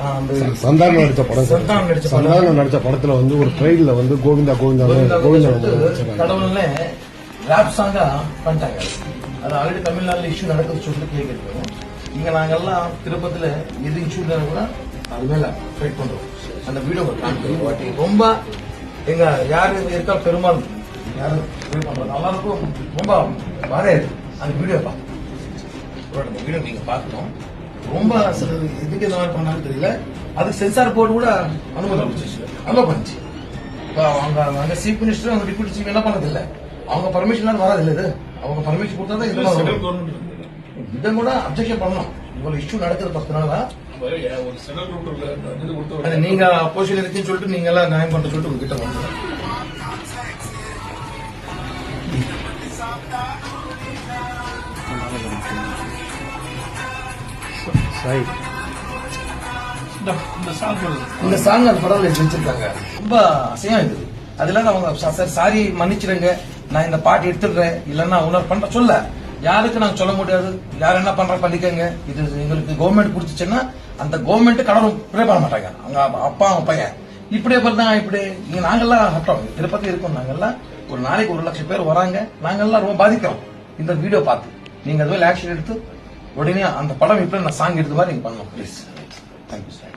அந்த சந்தானம் நடிச்ச படம். சந்தானம் நடிச்ச படம். சந்தானம் நடிச்ச படத்துல வந்து ஒரு ட்ரெயின்ல வந்து கோவிந்தா கோவிந்தா கோவிந்தா. கடவுள்னு ரேப் சாங்கா பண்ணிட்டாங்க. அது ஆல்ரெடி தமிழ்நாட்டுல இஷ்யூ நடக்குது சொல்லிட்டு கேட்கிறோம் இங்க நாங்கெல்லாம் திருப்பதியில எது இஷ்யூ கூட அது மேல ஃபைட் பண்றோம். அந்த வீடியோ ரொம்ப எங்க யாரு இருக்கா பெருமாள் யாரு பண்றோம் எல்லாருக்கும் ரொம்ப வரே அந்த வீடியோ அந்த வீடியோ நீங்க பார்க்கணும். ரொம்ப சில இதுக்கு இந்த மாதிரி பண்ணாலும் தெரியல. அதுக்கு சென்சார் போர்டு கூட அனுமதி கொடுத்துச்சு அலோ பண்ணுச்சு. அவங்க அங்க சீஃப் மினிஸ்டர் அவங்க டிப்யூட்டி சீஃப் என்ன பண்ணது இல்ல அவங்க பர்மிஷன் வராது இல்ல இது. அவங்க பர்மிஷன் கொடுத்தா தான் இது சென்ட்ரல் கவர்மெண்ட் இதை கூட அப்ஜெக்ஷன் பண்ணணும். இவ்வளவு இஷ்யூ நடக்குது பத்து நாளா நீங்க அப்போசிஷன் இருக்குன்னு சொல்லிட்டு நீங்க எல்லாம் நியாயம் பண்ற சொல்லிட்டு உங்ககிட்ட சாய் இந்த வருது. இந்த சாங் அந்த படம் வச்சிருக்காங்க. ரொம்ப அசையா இருக்குது அதுல அவங்க சார் சாரி மன்னிச்சிடுங்க. நான் இந்த பாட்டு எடுத்துடுறேன். இல்லைன்னா உணர் பண்ற சொல்ல. யாருக்கு நாங்க சொல்ல முடியாது. யார் என்ன பண்ற பண்ணிக்கங்க. இது எங்களுக்கு கவர்மெண்ட் கொடுத்துச்சுன்னா அந்த கவர்மெண்ட் கடவுள் ப்ரே பண்ண மாட்டாங்க. அவங்க அப்பா அவங்க பையன். இப்படியே பார்த்தா இப்படி. இங்க நாங்கெல்லாம் ஹட்டம் திருப்பதி இருக்கோம். நாங்கெல்லாம் ஒரு நாளைக்கு ஒரு லட்சம் பேர் வராங்க. நாங்கெல்லாம் ரொம்ப பாதிக்கிறோம். இந்த வீடியோ பார்த்து. நீங்க அதுவே ஆக்ஷன் எடுத்து உடனே அந்த படம் எப்படி நான் சாங் எடுத்து மாதிரி நீங்கள் பண்ணணும் ப்ளீஸ் தேங்க்யூ சார்